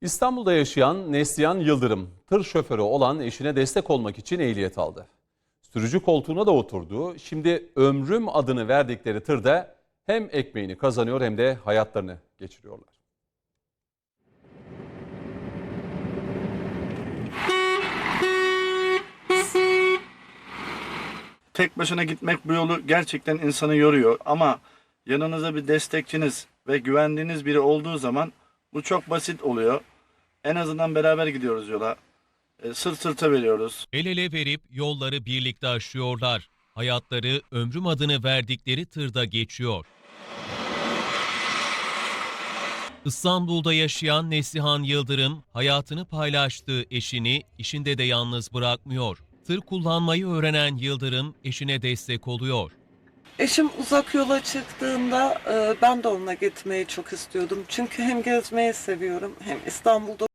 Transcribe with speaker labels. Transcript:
Speaker 1: İstanbul'da yaşayan Neslihan Yıldırım, tır şoförü olan eşine destek olmak için ehliyet aldı. Sürücü koltuğuna da oturdu. Şimdi Ömrüm adını verdikleri tırda hem ekmeğini kazanıyor hem de hayatlarını geçiriyorlar.
Speaker 2: Tek başına gitmek bu yolu gerçekten insanı yoruyor ama yanınıza bir destekçiniz ve güvendiğiniz biri olduğu zaman bu çok basit oluyor. En azından beraber gidiyoruz yola. E, sırt sırta veriyoruz.
Speaker 3: El ele verip yolları birlikte aşıyorlar. Hayatları ömrüm adını verdikleri tırda geçiyor. İstanbul'da yaşayan Neslihan Yıldırım hayatını paylaştığı eşini işinde de yalnız bırakmıyor. Tır kullanmayı öğrenen Yıldırım eşine destek oluyor.
Speaker 4: Eşim uzak yola çıktığında e, ben de onunla gitmeyi çok istiyordum. Çünkü hem gezmeyi seviyorum hem İstanbul'da